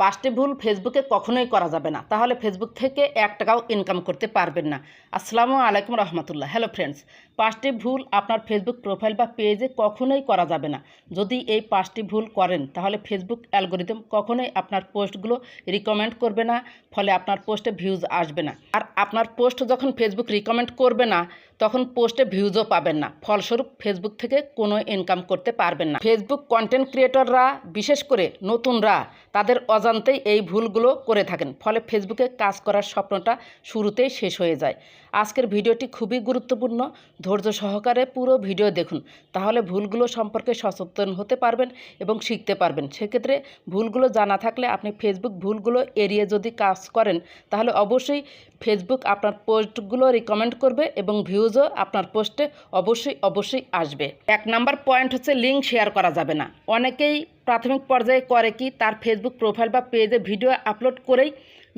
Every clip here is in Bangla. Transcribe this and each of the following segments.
পাঁচটি ভুল ফেসবুকে কখনোই করা যাবে না। তাহলে ফেসবুক থেকে এক টাকাও ইনকাম করতে পারবেন না। আসসালামু আলাইকুম রহমতুল্লাহ। হ্যালো ফ্রেন্ডস পাঁচটি ভুল আপনার ফেসবুক প্রোফাইল বা পেজে কখনোই করা যাবে না। যদি এই পাঁচটি ভুল করেন, তাহলে ফেসবুক অ্যালগোরিদম কখনোই আপনার পোস্টগুলো রিকমেন্ড করবে না, ফলে আপনার পোস্টে ভিউজ আসবে না। আর আপনার পোস্ট যখন ফেসবুক রিকমেন্ড করবে না তখন পোস্টে ভিউজও পাবেন না। ফলস্বরূপ ফেসবুক থেকে কোনো ইনকাম করতে পারবেন না। ফেসবুক কন্টেন্ট ক্রিয়েটররা বিশেষ করে নতুনরা, তাদের অজান্তেই এই ভুলগুলো করে থাকেন। ফলে ফেসবুকে কাজ করার স্বপ্নটা শুরুতেই শেষ হয়ে যায়। আজকের ভিডিওটি খুবই গুরুত্বপূর্ণ। ধৈর্য সহকারে পুরো ভিডিও দেখুন। তাহলে ভুলগুলো সম্পর্কে সচেতন হতে পারবেন এবং শিখতে পারবেন। সেক্ষেত্রে ভুলগুলো জানা থাকলে আপনি ফেসবুক ভুলগুলো এড়িয়ে যদি কাজ করেন, তাহলে অবশ্যই ফেসবুক আপনার পোস্টগুলো রিকমেন্ড করবে এবং ভিউজও আপনার পোস্টে অবশ্যই অবশ্যই আসবে। এক নাম্বার পয়েন্ট হচ্ছে লিঙ্ক শেয়ার করা যাবে না। অনেকেই প্রাথমিক পর্যায়ে করে কি তার ফেসবুক প্রোফাইল বা পেজে ভিডিও আপলোড করেই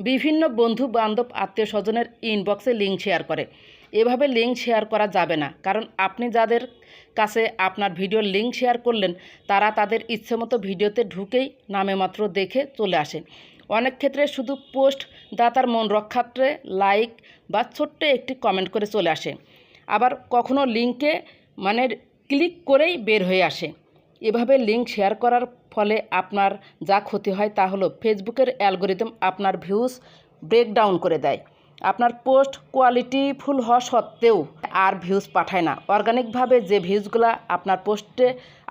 বিভিন্ন বন্ধু, বান্ধব, আত্মীয় স্বজনের ইনবক্সে লিঙ্ক শেয়ার করে। এভাবে লিঙ্ক শেয়ার করা যাবে না। কারণ আপনি যাদের কাছে আপনার ভিডিওর লিঙ্ক শেয়ার করলেন, তারা তাদের ইচ্ছে মতো ভিডিওতে ঢুকেই নামে মাত্র দেখে চলে আসে। অনেক ক্ষেত্রে শুধু পোস্ট দাতার মন রক্ষার্থে লাইক বা ছোট্ট একটি কমেন্ট করে চলে আসে। আবার কখনো লিঙ্কে মানে ক্লিক করেই বের হয়ে আসে। এভাবে লিঙ্ক শেয়ার করার ফলে আপনার যা ক্ষতি হয় তা হলো ফেসবুকের অ্যালগোরিদম আপনার ভিউজ ব্রেকডাউন করে দেয়। আপনার পোস্ট কোয়ালিটিফুল হওয়া সত্ত্বেও আর ভিউজ পাঠায় না। অর্গানিকভাবে যে ভিউজগুলো আপনার পোস্টে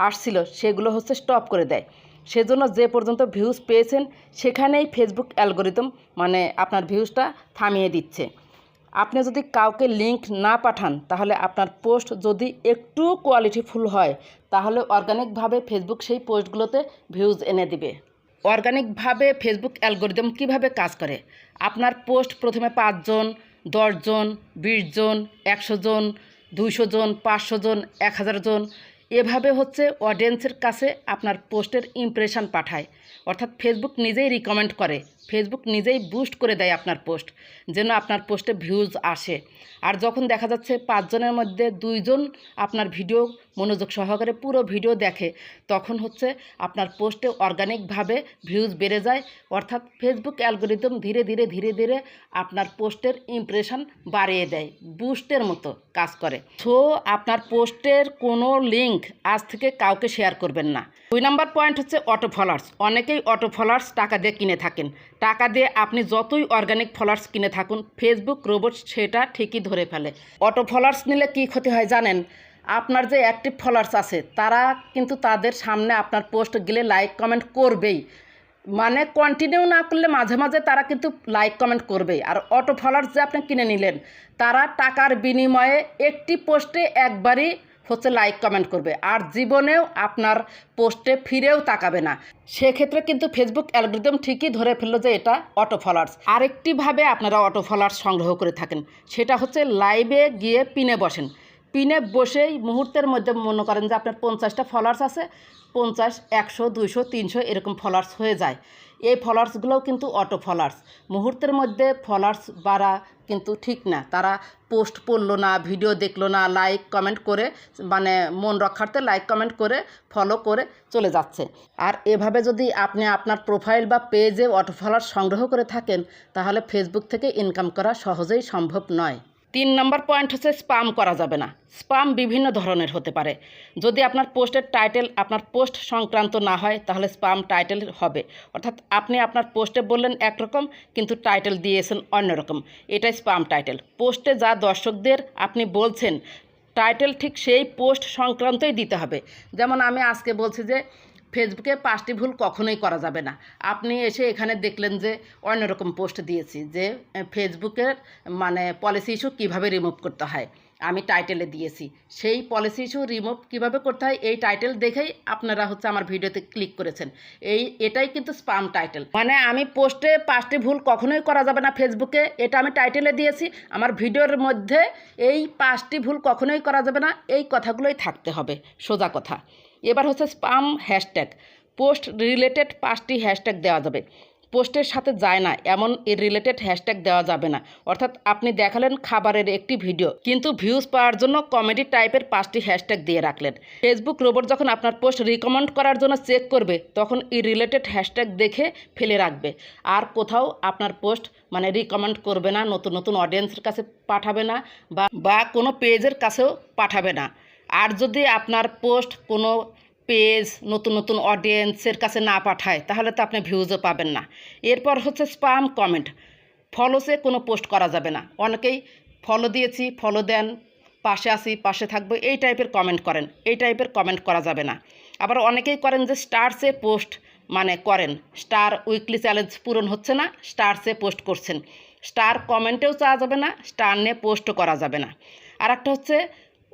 আসছিল সেগুলো হচ্ছে স্টপ করে দেয়। সেজন্য যে পর্যন্ত ভিউজ পেয়েছেন সেখানেই ফেসবুক অ্যালগোরিদম মানে আপনার ভিউজটা থামিয়ে দিচ্ছে। আপনি যদি কাউকে লিংক না পাঠান, তাহলে আপনার পোস্ট যদি একটু কোয়ালিটিফুল হয়, তাহলে অর্গানিকভাবে ফেসবুক সেই পোস্টগুলোতে ভিউজ এনে দিবে। অর্গানিকভাবে ফেসবুক অ্যালগোরিদম কীভাবে কাজ করে? আপনার পোস্ট প্রথমে পাঁচজন, দশজন বিশ জন একশো জন দুইশো জন পাঁচশো জন এক হাজার জন এভাবে হচ্ছে অডিয়েন্সের কাছে আপনার পোস্টের ইমপ্রেশন পাঠায়। অর্থাৎ ফেসবুক নিজেই রিকমেন্ড করে। ফেসবুক নিজেই বুস্ট করে দেয় আপনার পোস্ট যেন আপনার পোস্টে ভিউজ আসে। আর যখন দেখা যাচ্ছে পাঁচজনের মধ্যে দুইজন আপনার ভিডিও মনোযোগ সহকারে পুরো ভিডিও দেখে, তখন হচ্ছে আপনার পোস্টে অর্গানিকভাবে ভিউজ বেড়ে যায়। অর্থাৎ ফেসবুক অ্যালগোরিদম ধীরে ধীরে ধীরে ধীরে আপনার পোস্টের ইমপ্রেশন বাড়িয়ে দেয় বুস্টের মতো কাজ করে। সো আপনার পোস্টের কোনো লিঙ্ক আজ থেকে কাউকে শেয়ার করবেন না। দুই নাম্বার পয়েন্ট হচ্ছে অটো ফলোয়ার্স অনেকেই অটো ফলোয়ার্স টাকা দিয়ে কিনে থাকেন। টাকা দিয়ে আপনি যতই অর্গানিক ফলোয়ার্স কিনে থাকুন ফেসবুক রোবট সেটা ঠিকই ধরে ফেলে। অটো ফলোয়ার্স নিলে কী ক্ষতি হয় জানেন? আপনার যে অ্যাক্টিভ ফলোয়ার্স আছে, তারা কিন্তু তাদের সামনে আপনার পোস্ট গেলে লাইক কমেন্ট করবেই। মানে কন্টিনিউ না করলে মাঝে মাঝে তারা কিন্তু লাইক কমেন্ট করবেই। আর অটো ফলোয়ার্স যে আপনি কিনে নিলেন, তারা টাকার বিনিময়ে একটি পোস্টে একবারই হচ্ছে লাইক কমেন্ট করবে। আর জীবনেও আপনার পোস্টে ফিরেও তাকাবে না। সেক্ষেত্রে কিন্তু ফেসবুক অ্যালগোরিদম ঠিকই ধরে ফেলল যে এটা অটো ফলোয়ার্স আরেকটিভাবে আপনারা অটো ফলোয়ার্স সংগ্রহ করে থাকেন। সেটা হচ্ছে লাইভে গিয়ে পিনে বসেন। পিনে বসেই মুহূর্তের মধ্যে মনে করেন যে আপনার পঞ্চাশটা ফলোয়ার্স আছে, পঞ্চাশ, একশো, দুইশো, তিনশো এরকম ফলোয়ার্স হয়ে যায়। এই ফলোয়ার্সগুলোও কিন্তু অটো ফলোয়ার্স মুহূর্তের মধ্যে ফলোয়ার্স বাড়া কিন্তু ঠিক না। তারা পোস্ট পড়ল না ভিডিও দেখল না লাইক কমেন্ট করে মানে মন রক্ষার্থে লাইক কমেন্ট করে ফলো করে চলে যাচ্ছে। আর এভাবে যদি আপনি আপনার প্রোফাইল বা পেজে অটো ফলোয়ার্স সংগ্রহ করে থাকেন, তাহলে ফেসবুক থেকে ইনকাম করা সহজেই সম্ভব নয়। তিন নম্বর পয়েন্ট হচ্ছে স্পাম করা যাবে না। স্পাম বিভিন্ন ধরনের হতে পারে। যদি আপনার পোস্টের টাইটেল, আপনার পোস্ট সংক্রান্ত না হয়, তাহলে স্পাম টাইটেল হবে। অর্থাৎ আপনি আপনার পোস্টে বললেন একরকম, কিন্তু টাইটেল দিয়েছেন অন্যরকম। এটাই স্পাম টাইটেল। পোস্টে যা দর্শকদের আপনি বলছেন, টাইটেল ঠিক সেই পোস্ট সংক্রান্তই দিতে হবে। যেমন আমি আজকে বলছি যে ফেসবুকে পাঁচটি ভুল কখনোই করা যাবে না। আপনি এসে এখানে দেখলেন যে অন্যরকম পোস্ট দিয়েছি যে ফেসবুকের মানে পলিসি ইস্যু কীভাবে রিমুভ করতে হয়। আমি টাইটেলে দিয়েছি। সেই পলিসি ইস্যু রিমুভ কীভাবে করতে হয়, এই টাইটেল দেখেই আপনারা হচ্ছে আমার ভিডিওতে ক্লিক করেছেন। এই, এটাই কিন্তু স্পাম টাইটেল মানে আমি পোস্টে পাঁচটি ভুল কখনোই করা যাবে না ফেসবুকে। এটা আমি টাইটেলে দিয়েছি। আমার ভিডিওর মধ্যে এই পাঁচটি ভুল কখনোই করা যাবে না। এই কথাগুলোই থাকতে হবে। সোজা কথা। এবার হচ্ছে স্পাম হ্যাশট্যাগ। পোস্ট রিলেটেড পাঁচটি হ্যাশট্যাগ দেওয়া যাবে। পোস্টের সাথে যায় না, এমন এর রিলেটেড হ্যাশট্যাগ দেওয়া যাবে না। অর্থাৎ আপনি দেখালেন খাবারের একটি ভিডিও, কিন্তু ভিউজ পাওয়ার জন্য কমেডি টাইপের পাঁচটি হ্যাশট্যাগ দিয়ে রাখলেন। ফেসবুক রোবট যখন আপনার পোস্ট রিকমেন্ড করার জন্য চেক করবে, তখন এই রিলেটেড হ্যাশট্যাগ দেখে ফেলে রাখবে। আর কোথাও আপনার পোস্ট মানে রিকমেন্ড করবে না, নতুন নতুন অডিয়েন্সের কাছে পাঠাবে না বা কোনো পেজের কাছেও পাঠাবে না। আর যদি আপনার পোস্ট কোনো পেজ নতুন নতুন অডিয়েন্সের কাছে না পাঠায়, তাহলে তো আপনি ভিউজও পাবেন না। এরপর হচ্ছে স্পাম কমেন্ট। ফলোসে কোনো পোস্ট করা যাবে না। অনেকেই ফলো দিয়েছি, ফলো দেন, পাশে আসি পাশে থাকব, এই টাইপের কমেন্ট করেন। এই টাইপের কমেন্ট করা যাবে না। আবার অনেকেই করেন যে স্টারসে পোস্ট মানে করেন। স্টার উইকলি চ্যালেঞ্জ পূরণ হচ্ছে না, স্টারসে পোস্ট করছেন। স্টার কমেন্টেও চাওয়া যাবে না, স্টার নিয়ে পোস্টও করা যাবে না। আর একটা হচ্ছে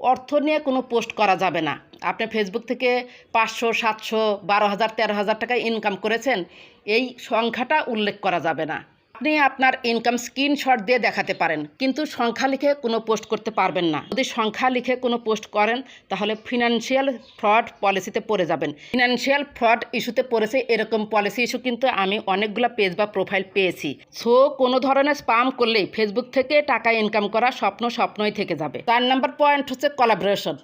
অর্থ নিয়ে কোনো পোস্ট করা যাবে না। আপনি ফেসবুক থেকে পাঁচশো, সাতশো, বারো হাজার, তেরো হাজার টাকা ইনকাম করেছেন, এই সংখ্যাটা উল্লেখ করা যাবে না। আপনি আপনার ইনকাম স্ক্রিনশট দিয়ে দেখাতে পারেন, কিন্তু সংখ্যা লিখে কোনো পোস্ট করতে পারবেন না। যদি সংখ্যা লিখে কোনো পোস্ট করেন, তাহলে ফিনান্সিয়াল ফ্রড পলিসিতে পড়ে যাবেন। ফিনান্সিয়াল ফ্রড ইস্যুতে পড়েছে এরকম পলিসি ইস্যু কিন্তু আমি অনেকগুলো পেজ বা প্রোফাইল পেয়েছি। সো কোনো ধরনের স্পাম করলেই ফেসবুক থেকে টাকা ইনকাম করা স্বপ্ন স্বপ্নই থেকে যাবে। চার নাম্বার পয়েন্ট হচ্ছে কলাবোরেশন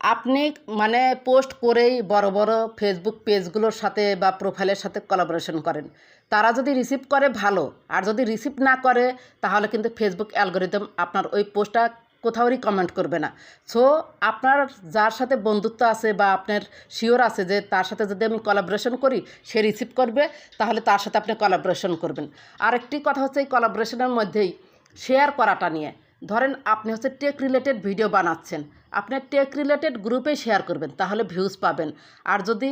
আপনি মানে পোস্ট করেই বড় বড় ফেসবুক পেজগুলোর সাথে বা প্রোফাইলের সাথে কোলাবোরেশন করেন। তারা যদি রিসিভ করে, ভালো। আর যদি রিসিভ না করে, তাহলে কিন্তু ফেসবুক অ্যালগোরিদম আপনার ওই পোস্টটা কোথাও কমেন্ট করবে না। সো আপনার যার সাথে বন্ধুত্ব আছে বা আপনার শিওর আছে যে তার সাথে যদি আমি কোলাবোরেশন করি, সে রিসিভ করবে, তাহলে তার সাথে আপনি কোলাবোরেশন করবেন। আরেকটি কথা হচ্ছে এই কোলাবোরেশনের মধ্যেই শেয়ার করাটা নিয়ে। ধরেন আপনি হচ্ছে টেক রিলেটেড ভিডিও বানাচ্ছেন। আপনার টেক রিলেটেড গ্রুপে শেয়ার করবেন, তাহলে ভিউজ পাবেন। আর যদি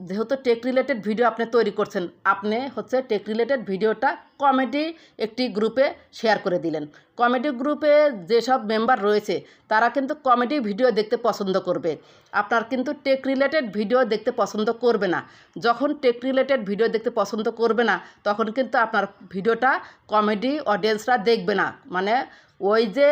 যেহেতু টেক রিলেটেড ভিডিও আপনি তৈরি করছেন, আপনি হচ্ছে টেক রিলেটেড ভিডিওটা কমেডি একটি গ্রুপে শেয়ার করে দিলেন। কমেডি গ্রুপে যেসব মেম্বার রয়েছে, তারা কিন্তু কমেডি ভিডিও দেখতে পছন্দ করবে। আপনার কিন্তু টেক রিলেটেড ভিডিও দেখতে পছন্দ করবে না। যখন টেক রিলেটেড ভিডিও দেখতে পছন্দ করবে না, তখন কিন্তু আপনার ভিডিওটা কমেডি অডিয়েন্সরা দেখবে না। মানে ওই যে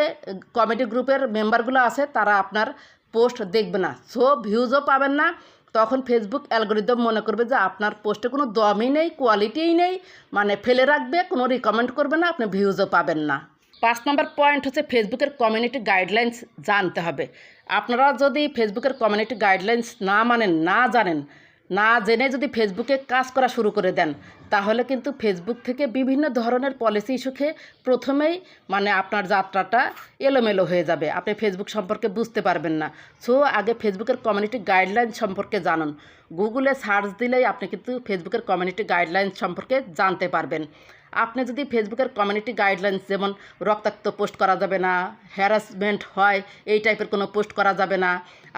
কমেডি গ্রুপের মেম্বারগুলো আছে, তারা আপনার পোস্ট দেখবে না। সো ভিউজও পাবেন না। তখন ফেসবুক অ্যালগোরিদম মনে করবে যে, আপনার পোস্টে কোনো দমই নেই কোয়ালিটিই নেই মানে ফেলে রাখবে, কোনো রিকমেন্ড করবে না, আপনি ভিউজও পাবেন না। পাঁচ নম্বর পয়েন্ট হচ্ছে ফেসবুকের কমিউনিটি গাইডলাইন্স জানতে হবে। আপনারা যদি ফেসবুকের কমিউনিটি গাইডলাইন্স না মানেন, না জানেন না জেনে যদি ফেসবুকে কাজ করা শুরু করে দেন, তাহলে কিন্তু ফেসবুক থেকে বিভিন্ন ধরনের পলিসি ইস্যুকে প্রথমেই মানে আপনার যাত্রাটা এলোমেলো হয়ে যাবে। আপনি ফেসবুক সম্পর্কে বুঝতে পারবেন না। সো, আগে ফেসবুকের কমিউনিটি গাইডলাইন সম্পর্কে জানুন। গুগলে সার্চ দিলেই আপনি কিন্তু ফেসবুকের কমিউনিটি গাইডলাইন সম্পর্কে জানতে পারবেন। আপনি যদি ফেসবুকের কমিউনিটি গাইডলাইন্স যেমন রক্তাক্ত পোস্ট করা যাবে না হ্যারাসমেন্ট হয়, এই টাইপের কোনো পোস্ট করা যাবে না।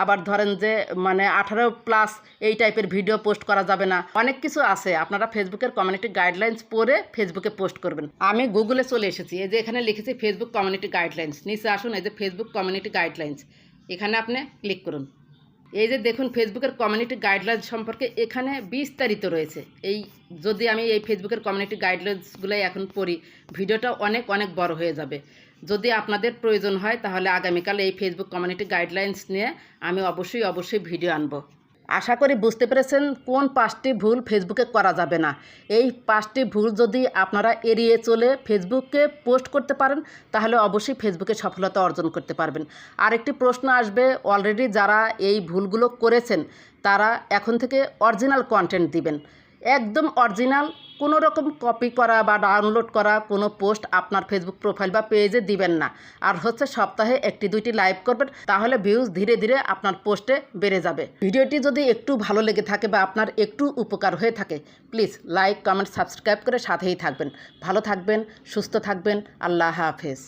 আবার ধরেন যে মানে আঠারো প্লাস এই টাইপের ভিডিও পোস্ট করা যাবে না। অনেক কিছু আছে, আপনারা ফেসবুকের কমিউনিটি গাইডলাইন্স পড়ে ফেসবুকে পোস্ট করবেন। আমি গুগলে চলে এসেছি, এই যে এখানে লিখেছি ফেসবুক কমিউনিটি গাইডলাইন্স নিচে আসুন, এই যে ফেসবুক কমিউনিটি গাইডলাইন্স এখানে আপনি ক্লিক করুন। এই যে দেখুন ফেসবুকের কমিউনিটি গাইডলাইন সম্পর্কে এখানে বিস্তারিত রয়েছে। এই যদি আমি এই ফেসবুকের কমিউনিটি গাইডলাইন্সগুলোই এখন পড়ি, ভিডিওটা অনেক অনেক বড় হয়ে যাবে। যদি আপনাদের প্রয়োজন হয়, তাহলে আগামীকাল এই ফেসবুক কমিউনিটি গাইডলাইন্স নিয়ে আমি অবশ্যই অবশ্যই ভিডিও আনব। আশা করি বুঝতে পেরেছেন কোন পাঁচটি ভুল ফেসবুকে করা যাবে না। এই পাঁচটি ভুল যদি আপনারা এড়িয়ে চলে ফেসবুকে পোস্ট করতে পারেন, তাহলে অবশ্যই ফেসবুকে সফলতা অর্জন করতে পারবেন। আরেকটি প্রশ্ন আসবে অলরেডি যারা এই ভুলগুলো করেছেন, তারা এখন থেকে অরিজিনাল কন্টেন্ট দিবেন। একদম অরিজিনাল কোনো রকম কপি করা বা ডাউনলোড করা কোনো পোস্ট আপনার ফেসবুক প্রোফাইল বা পেজে দিবেন না। আর হচ্ছে সপ্তাহে একটি দুইটি লাইভ করবেন, তাহলে ভিউজ ধীরে ধীরে আপনার পোস্টে বেড়ে যাবে। ভিডিওটি যদি একটু ভালো লেগে থাকে বা আপনার একটু উপকার হয়ে থাকে প্লিজ লাইক কমেন্ট সাবস্ক্রাইব করে সাথেই থাকবেন। ভালো থাকবেন, সুস্থ থাকবেন, আল্লাহ হাফেজ।